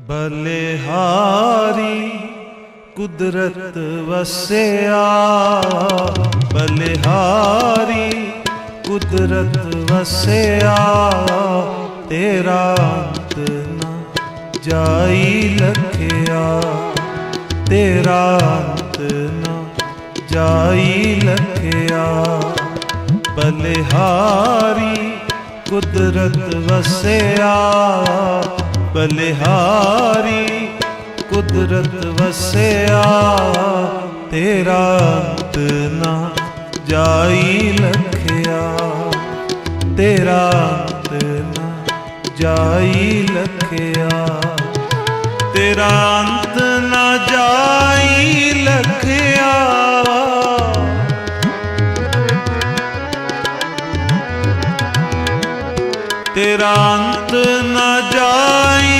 ਬਲਿਹਾਰੀ ਕੁਦਰਤ ਵਸਿਆ। ਬਲਿਹਾਰੀ ਕੁਦਰਤ ਵਸਿਆ। ਤੇਰਾ ਅੰਤ ਨਾ ਜਾਈ ਲਖਿਆ। ਤੇਰਾ ਅੰਤ ਨਾ ਜਾਈ ਲਖਿਆ। ਬਲਿਹਾਰੀ ਕੁਦਰਤ ਵਸਿਆ। ਬਲਿਹਾਰੀ, ਕੁਦਰਤ ਵਸਿਆ, ਤੇਰਾ ਅੰਤ ਨਾ ਜਾਈ ਲਖਿਆ। ਤੇਰਾ ਅੰਤ ਨਾ ਜਾਈ ਲਖਿਆ। ਤੇਰਾ ਅੰਤ ਨਾ ਜਾਈ ਲਖਿਆ। ਤੇਰਾ ਅੰਤ